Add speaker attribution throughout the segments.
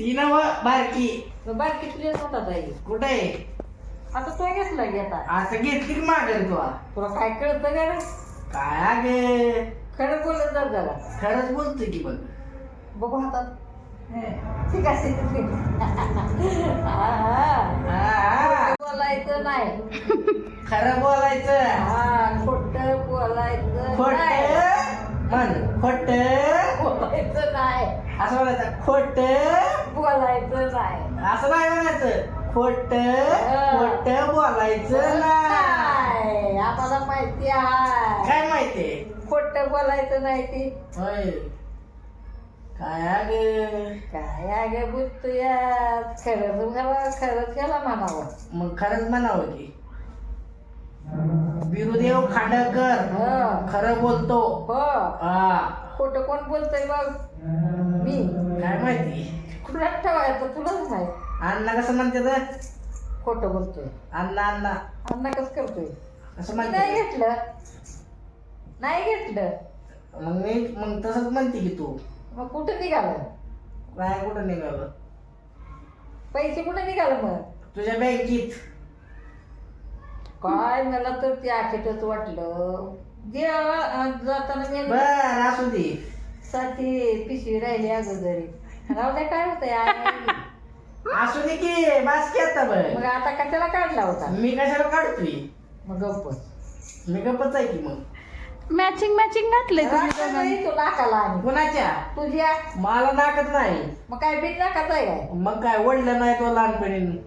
Speaker 1: ती नव बारकी.
Speaker 2: मग बारकी तुझ्या हातात आहे
Speaker 1: कुठे आहे?
Speaker 2: आता तो घेतला की आता.
Speaker 1: घेतली की मागेल तू
Speaker 2: तुला. काय कळतं का रे?
Speaker 1: काय अगे
Speaker 2: खरं बोलत जा जरा.
Speaker 1: खरंच बोलतोय की बघ
Speaker 2: बघू हातात. ठीक आहे बोलायचं नाही.
Speaker 1: खरं बोलायचं.
Speaker 2: हा खोट बोलायचं
Speaker 1: खोट? खोट?
Speaker 2: बोलायचं नाही.
Speaker 1: असं म्हणायचं खोट?
Speaker 2: बोलायचं नाही.
Speaker 1: असं नाही म्हणायचं. खोट खोट बोलायचं नाही.
Speaker 2: नाही. आम्हाला माहिती आहे.
Speaker 1: काय माहितीये
Speaker 2: खोट बोलायचं नाही ती.
Speaker 1: होय. काय अगं
Speaker 2: काय अगे बोलतोय खरंच घाला खरंच घाला म्हणावं.
Speaker 1: मग खरंच म्हणावं की. बिरुदेव खांडकर.
Speaker 2: हं.
Speaker 1: खरं बोलतो.
Speaker 2: हो.
Speaker 1: हा.
Speaker 2: खोट कोण बोलतोय बघ? मी.
Speaker 1: काय माहिती?
Speaker 2: कुणाला ठेवायचं तुलाच नाही.
Speaker 1: अण्णा कसं म्हणते
Speaker 2: खोटं बोलतोय.
Speaker 1: अण्णा अण्णा.
Speaker 2: अण्णा कसं करतोय?
Speaker 1: असं
Speaker 2: मी नाही
Speaker 1: म्हणते
Speaker 2: घेतलं. नाही घेतलं.
Speaker 1: मग मी मग तसंच म्हणते की तू.
Speaker 2: मग कुठं निघालं?
Speaker 1: काय कुठं निघालं?
Speaker 2: पैसे कुठे निघालं मग?
Speaker 1: तुझ्या बँकेत.
Speaker 2: काय मला तर ते आखेटच वाटलं. जे अं, जाताना मी
Speaker 1: बर असू दे.
Speaker 2: साठी पिशवी राहिली अगोदरी राहू द्या काय होतं
Speaker 1: असू दे की बास की आता
Speaker 2: मग
Speaker 1: बर
Speaker 2: आता कशाला काढला होता?
Speaker 1: मी कशाला काढतोय?
Speaker 2: मग गप्प
Speaker 1: मी गप्पच आहे की मग.
Speaker 3: मॅचिंग मॅचिंग घातलंय तुम्ही दोघांनी.
Speaker 2: नाही तू नाकाला आणि
Speaker 1: कुणाच्या?
Speaker 2: तुझ्या?
Speaker 1: मला नाकत नाही.
Speaker 2: मग काय बिन नाकाच आहे काय?
Speaker 1: मग काय वडलं नाही तो लहानपणी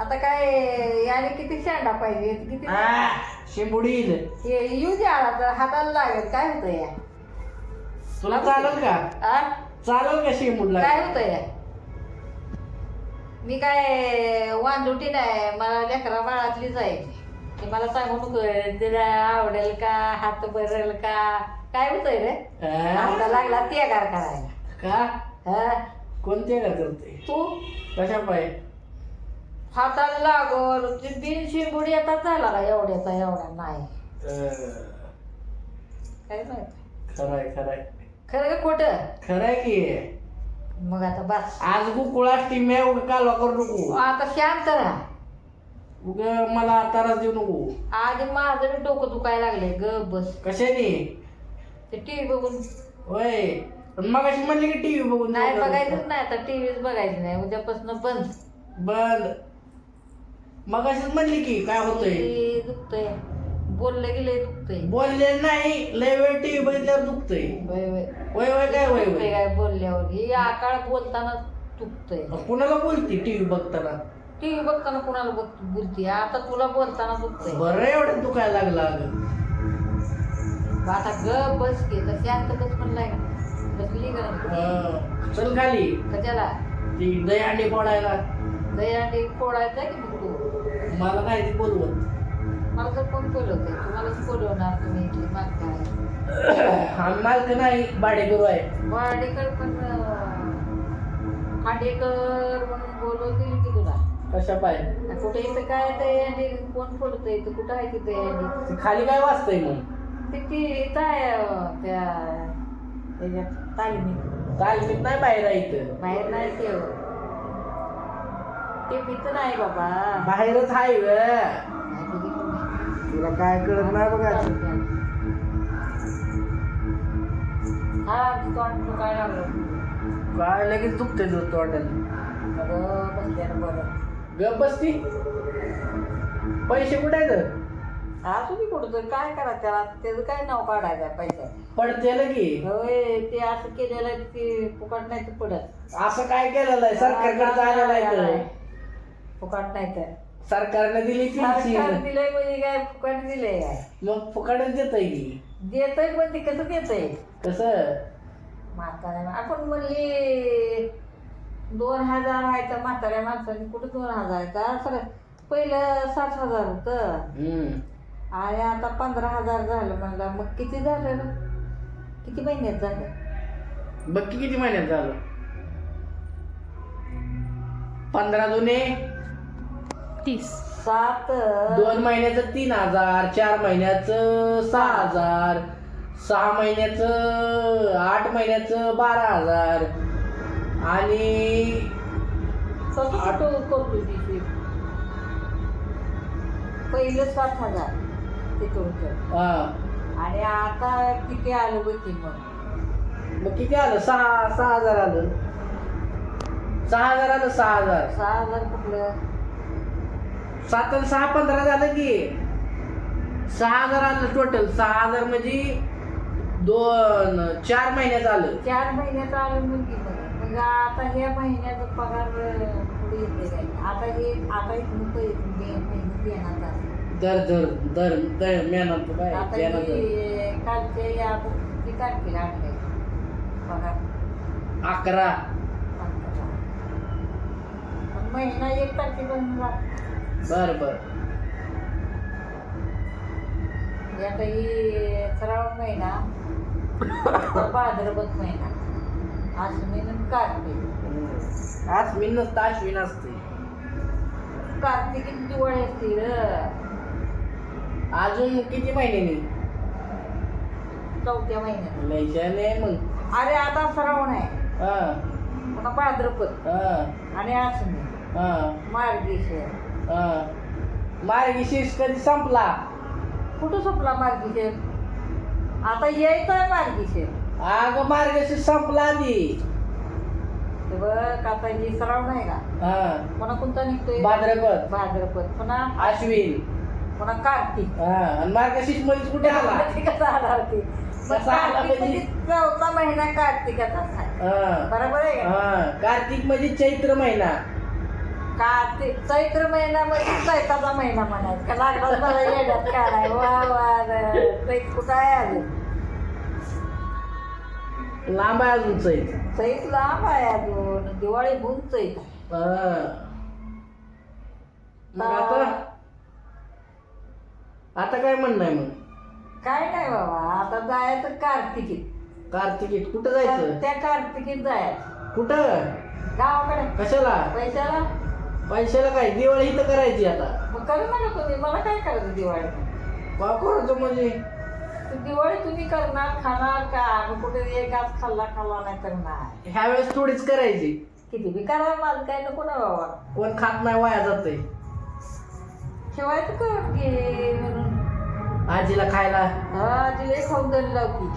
Speaker 2: आता काय याने किती शांडा पाहिजे किती
Speaker 1: आ.
Speaker 2: हे येऊ द्या आला तर हाताला लागेल. काय होतं या
Speaker 1: तुला चालेल का?
Speaker 2: आ?
Speaker 1: चालेल का शिंबुडला
Speaker 2: काय होतं या मी काय वांजुटी नाही मला लेकरा बाळातली जायची. ते मला सांगू नको तिला आवडेल का हात भरेल का? काय होतंय रे? आता लागला तेगार करायला.
Speaker 1: का?
Speaker 2: हा?
Speaker 1: कोणते का करते
Speaker 2: तू?
Speaker 1: कशा पाय?
Speaker 2: हाताला लागल ते बिन शिंबुडी आता झाला का? एवढ्याचा एवढा नाही. काय माहीत?
Speaker 1: खराय खराय.
Speaker 2: खरं का खोटं?
Speaker 1: खराय की.
Speaker 2: मग आता बस.
Speaker 1: आज गुकुळा टिम्या उग कालवा करू नको?
Speaker 2: आता शांत राहा.
Speaker 1: उग मला त्रास देऊ नको.
Speaker 2: आधी माझं बी डोकं दुखायला लागले ग बस.
Speaker 1: कशाने?
Speaker 2: ते टीव्ही बघून.
Speaker 1: होय. मग अशी म्हणली की टीव्ही बघून
Speaker 2: नाही
Speaker 1: जाऊ
Speaker 2: बघायचंच. नाही. आता टीव्हीच बघायची नाही. उद्यापासून बंद.
Speaker 1: बंद. मग अशीच म्हणली की काय होतंय?
Speaker 2: ते दुखतंय. बोललं गेले दुखतंय.
Speaker 1: बोलले नाही लय वेळ टीव्ही बघितल्यावर दुखतंय.
Speaker 2: वय वय.
Speaker 1: वय वय काय वय
Speaker 2: दुखतंय
Speaker 1: वय
Speaker 2: काय बोलल्यावर? ही आकाळ बोलताना दुखतंय.
Speaker 1: कुणाला बोलती टीव्ही बघताना?
Speaker 2: टीव्ही बघताना कुणाला बघ बोलते? आता तुला बोलताना दुखतंय.
Speaker 1: बरं एवढं दुखायला लागलं अगं.
Speaker 2: मग आता ग बस की तर शांत बस म्हणलाय का बसली का
Speaker 1: चल खाली.
Speaker 2: कशाला?
Speaker 1: ती दही फोडायला.
Speaker 2: दही फोडायचा की मग तू
Speaker 1: मला काय ती बोलवत?
Speaker 2: मला तर कोण बोलवते तुम्हालाच बोलवणार तुम्ही इथली मागताय
Speaker 1: आम्ही मालक नाही भाडेकरू आहे.
Speaker 2: वाडेकर पण खांडेकर म्हणून बोलवतील की तुला
Speaker 1: कशा पाय?
Speaker 2: कुठे इथं काय ते आणि कोण बोलतंय इथं? कुठं आहे तिथे
Speaker 1: ते खाली काय वाचतंय मग?
Speaker 2: ते ती इथं आहे अं, त्या त्याच्यात तालमीत.
Speaker 1: तालमीत नाही बाहेर आहे इथं.
Speaker 2: बाहेर नाही ते ते भीत नाही बाबा.
Speaker 1: बाहेरच आहे
Speaker 2: नाही बघितलं.
Speaker 1: तुला काय कळत नाही बघा.
Speaker 2: हा तोंड दुखायला लागलं.
Speaker 1: काय लगेच दुखतंय तुझं तोंडाला?
Speaker 2: अगं बसल्यानं बरं
Speaker 1: गप बसती. पैसे कुठे आहेत?
Speaker 2: असू दे कुठं तर काय करा त्याला? त्याचं काय नाव काढायचं पैसा
Speaker 1: पडतेल की
Speaker 2: होय ते असं केलेलं आहे ते फुकट नाही तर पडत
Speaker 1: असं काय केलेलं आहे? सरकारकडे तर.
Speaker 2: फुकट नाही तर.
Speaker 1: सरकारने दिली
Speaker 2: सरकार दिलंय म्हणजे काय फुकट दिलंय काय?
Speaker 1: मग फुकटच देत की.
Speaker 2: देतय पण ते कसं देतय?
Speaker 1: कसं?
Speaker 2: म्हाताऱ्या आपण म्हणली दोन हजार आहे तर म्हाताऱ्या माणसाने कुठं दोन हजार आहे का? सगळं पहिलं सात हजार होतं.
Speaker 1: हम्म.
Speaker 2: आणि आता पंधरा हजार झालं म्हणलं मग किती झालं रे? किती महिन्यात झालं?
Speaker 1: बघ की किती महिन्यात झालं? पंधरा जुने
Speaker 3: तीस.
Speaker 2: सात.
Speaker 1: दोन महिन्याचं तीन हजार चार महिन्याचं सहा हजार सहा महिन्याचं आठ महिन्याचं बारा हजार आणि
Speaker 2: ती शेत पहिलं सात हजार तर
Speaker 1: हा.
Speaker 2: आणि आता किती आलं बघ की मग?
Speaker 1: मग किती आलं? सहा सहा हजार आलं. सहा हजार आलं सहा हजार.
Speaker 2: सहा हजार कुठलं?
Speaker 1: सात आणि सहा पंधरा झालं की सहा हजार आलं टोटल सहा हजार म्हणजे दोन चार महिन्यात आलं
Speaker 2: चार महिन्याचं आलं की मग आता ह्या महिन्याचा पगार अं, पुढे येते काय? आता हे आता इथून पैसे दे- महिने देण्यात आले
Speaker 1: दर दर दर दर मेहनत काय?
Speaker 2: आता
Speaker 1: मेहनत
Speaker 2: ही या किती तारखेला आणले पगार?
Speaker 1: अकरा.
Speaker 2: पण महिना एक तारखेपासून लागतो.
Speaker 1: बर बर.
Speaker 2: म्हणजे आता ही श्रावण महिना भाद्रपद महिना. आश्विन आणि कार्तिक.
Speaker 1: आश्विन नसतं अश्विन असते
Speaker 2: कार्तिकी दिवाळी असते र
Speaker 1: अजून किती महिन्यानी?
Speaker 2: चौथ्या महिन्यात.
Speaker 1: मग.
Speaker 2: अरे आता श्रावण आहे.
Speaker 1: हा.
Speaker 2: पुन्हा भाद्रपद.
Speaker 1: हा.
Speaker 2: आणि आश्विन.
Speaker 1: हा.
Speaker 2: मार्गशीर
Speaker 1: हा मार्गशीर्ष कधी संपला?
Speaker 2: कुठं संपला मार्गशीर आता यायचं आहे मार्गशीर
Speaker 1: अग मार्गशीर्ष संपला आधी.
Speaker 2: हे बघ आता ही श्रावण आहे का?
Speaker 1: हा.
Speaker 2: पुन्हा कोणता निघतोय?
Speaker 1: भाद्रपद.
Speaker 2: भाद्रपद. पुन्हा
Speaker 1: अश्विन.
Speaker 2: पुन्हा कार्तिक.
Speaker 1: हा मार्गशीर्षमध्ये कुठे आला?
Speaker 2: कार्तिकाचा होती. मग
Speaker 1: कसा आला
Speaker 2: कार्तिक
Speaker 1: म्हणजे?
Speaker 2: म्हणजे चौथा महिना कार्तिकाचा. आहे.
Speaker 1: हा.
Speaker 2: बरोबर आहे का?
Speaker 1: हा. कार्तिक म्हणजे चैत्र महिना.
Speaker 2: कार्तिक चैत्र महिना म्हणजे चैताचा महिना म्हणायचा. का लागला मला येण्यात काढाय. वा वा. चैत कुठं आहे अजून
Speaker 1: लांब आहे अजून चैत्र
Speaker 2: चैत लांब आहे अजून. दिवाळी होऊन चैत.
Speaker 1: आता? आता काय म्हणणं आहे मग?
Speaker 2: काय नाही बाबा आता जायचं कार्तिकीत.
Speaker 1: कार्तिकीत कुठं जायचं?
Speaker 2: त्या कार्तिकीत जायचं.
Speaker 1: कुठं?
Speaker 2: गावाकडे.
Speaker 1: कशाला?
Speaker 2: पैशाला?
Speaker 1: पैशाला काय? दिवाळी इथं करायची आता.
Speaker 2: मग करू नका तुम्ही मला काय करायचं दिवाळी?
Speaker 1: का करायचं म्हणजे?
Speaker 2: दिवाळी तुम्ही करणार खाणार का? मग कुठे एक घास खाल्ला खाल्ला नाही करणार
Speaker 1: ह्या वेळेस थोडीच करायची.
Speaker 2: किती बी करा माझं काय नको ना बाबा.
Speaker 1: कोण खात नाही वाया जाते
Speaker 2: ठेवायचं कर घे म्हणून?
Speaker 1: आजीला खायला.
Speaker 2: हा आजीला एक खाऊन तरी लावती.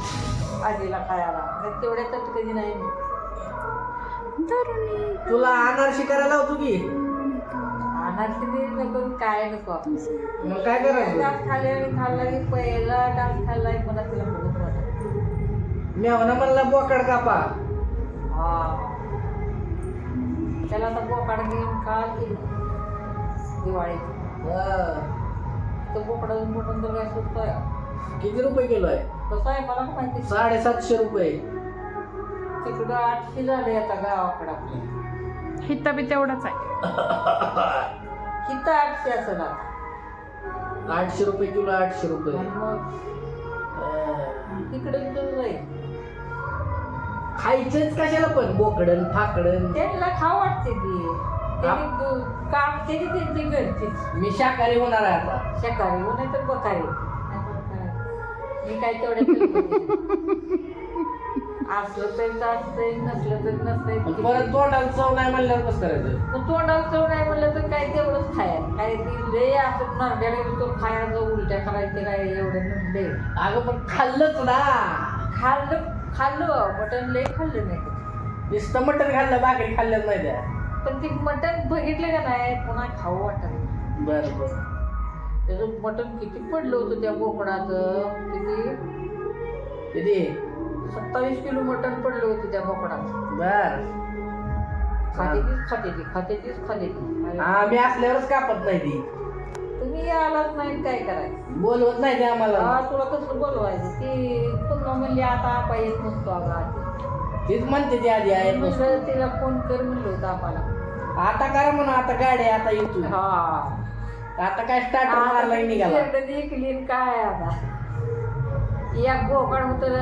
Speaker 2: आजीला खायला. नाही तेवढ्या तर कधी नाही
Speaker 1: तुला अनारशी करायला लावतो की?
Speaker 2: बी नको काय नको
Speaker 1: मग काय करायचं?
Speaker 2: डास खाल्ले आणि खाल्ला की पहिला डास खाल्ला की मला तिला बघत वाटत
Speaker 1: मी म्हणा म्हणला बोकड कापा.
Speaker 2: हा. त्याला आता बोकाड घेऊन खा की दिवाळी
Speaker 1: हा.
Speaker 2: तो बोकडा मोठं तर काय आहे.
Speaker 1: किती रुपये किलो आहे?
Speaker 2: कसं आहे मला का माहिती
Speaker 1: साडेसातशे रुपये.
Speaker 2: तिकडं आठशे झाले आता गावाकडं आपल्या
Speaker 3: हिता बी तेवढाच आहे.
Speaker 2: किती आठशे असेल आता
Speaker 1: आठशे रुपये किलो आठशे रुपये.
Speaker 2: मग. तिकडे जाईल
Speaker 1: खायचंच कशाला पण बोकडन फाकडन.
Speaker 2: त्यांना खा वाटते ती. काम केली त्यांची घरचीच
Speaker 1: मी शाकाहारी होणार आहे आता.
Speaker 2: शाकाहारी हो नाही तर बकारी मी काय तेवढ्या असलं तरी असतंय नसलं तरी नसतंय
Speaker 1: परत तोंडाला चव नाही म्हणल्यावर कसं करायचं?
Speaker 2: मग तोंडाला चव नाही म्हणलं तर काय तेवढंच खायला काय ती लय असं नरड्याला तो खायचं उलट्या करायचे काय एवढं नसले
Speaker 1: अगं पण खाल्लंच ना.
Speaker 2: खाल्लं खाल्लं मटण लय खाल्लं नाही
Speaker 1: नुसतं मटण खाल्लं भाकरी खाल्लं नाही त्या
Speaker 2: पण ती मटण बघितलं का नाही पुन्हा खाऊ वाटत. नाही.
Speaker 1: बरं बरं.
Speaker 2: त्याचं मटण किती पडलं होतं त्या बोकडाचं किती?
Speaker 1: किती?
Speaker 2: सत्तावीस किलो मटण पडलं होतं त्या बोकडाचं.
Speaker 1: बर
Speaker 2: खातेतीच खातेती खातेतीच खातेती
Speaker 1: आम्ही असल्यावरच कापत नाही ती.
Speaker 2: तुम्ही आलाच नाही काय करायचं?
Speaker 1: बोलवत नाही ते आम्हाला.
Speaker 2: हा तुला कसं बोलवायचं? ती पुन्हा म्हणली आता आपा येत नसतो अगं
Speaker 1: तीच म्हणते ती आधी आहे
Speaker 2: म्हणलं तिला फोन कर म्हणलं होतं आम्हाला.
Speaker 1: आता करा म्हणून आता गाडी आता येतो
Speaker 2: हा.
Speaker 1: आता काय स्टार्टर मारला निघाला.
Speaker 2: शेरडं काय आता? या बोकड होतं